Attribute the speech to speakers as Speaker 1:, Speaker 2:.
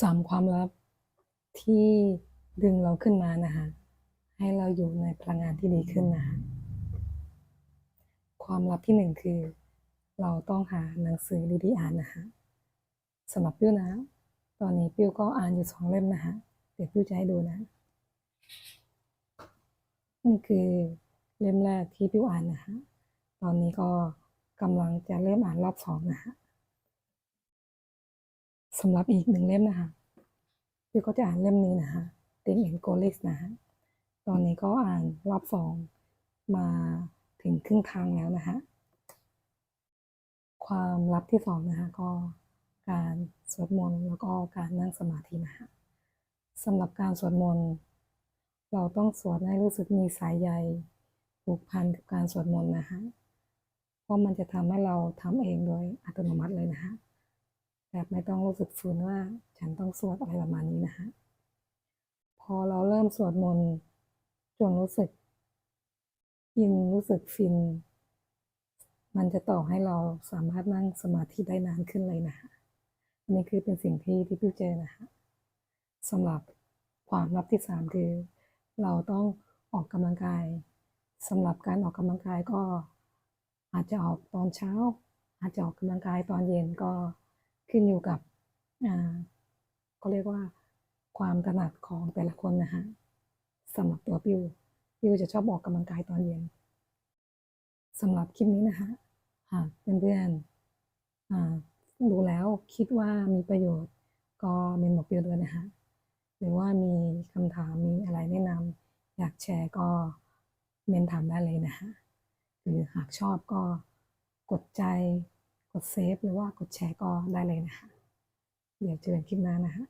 Speaker 1: สามความลับที่ดึงเราขึ้นมานะคะให้เราอยู่ในพลังงานที่ดีขึ้นนะคะความลับที่หนึ่งคือ เราต้องหาหนังสือดีๆอ่านนะคะสำหรับปิ้วนะ ตอนนี้ปิ้วก็อ่านอยู่สองเล่มนะคะเดี๋ยวปิ้วจะให้ดูนะ นี่คือเล่มแรกที่ปิ้วอ่านนะคะตอนนี้ก็กำลังจะเริ่มอ่านรอบสองนะคะ สำหรับอีกหนึ่งเล่มนะคะปิ้วก็จะอ่านเล่มนี้นะคะ Think and Go List นะคะตอนนี้ก็อ่านรอบสองมาถึงครึ่งทางแล้วนะคะความลับที่สองนะคะก็การสวดมนต์แล้วก็การนั่งสมาธินะคะสำหรับการสวดมนต์เราต้องสวดให้รู้สึกมีสายใยผูกพันกับการสวดมนต์นะคะเพราะมันจะทำให้เราทำเองโดยอัตโนมัติเลยนะคะ แบบไม่ต้องรู้สึกฝืนว่า ฉันต้องสวดอะไรประมาณนี้นะคะพอเราเริ่มสวดมนต์จนรู้สึกยินรู้สึกฟิน มันจะต่อให้เราสามารถนั่งสมาธิได้นานขึ้นเลยนะคะอันนี้คือเป็นสิ่งที่ที่พี่เจอนะคะสำหรับความลับที่สามคือ เราต้องออกกำลังกายสำหรับการออกกำลังกายก็อาจจะออกตอนเช้า อาจจะออกกำลังกายตอนเย็นก็ ขึ้นอยู่กับอ่าเรียกว่าความถนัดของแต่ละคนนะคะสำหรับตัวปิวปิวจะชอบออกกำลังกายตอนเย็นสำหรับคลิปนี้นะคะหากเพื่อนๆดูแล้วคิดว่ามีประโยชน์ ก็เมนบอกปิวด้วยนะคะหรือว่ามีคำถามมีอะไรแนะนำอยากแชร์ก็เมนถามได้เลยนะคะหรือหากชอบก็กดใจ กดเซฟหรือว่ากดแชร์ก็ได้เลยนะคะ เดี๋ยวเจอกันคลิปหน้านะคะ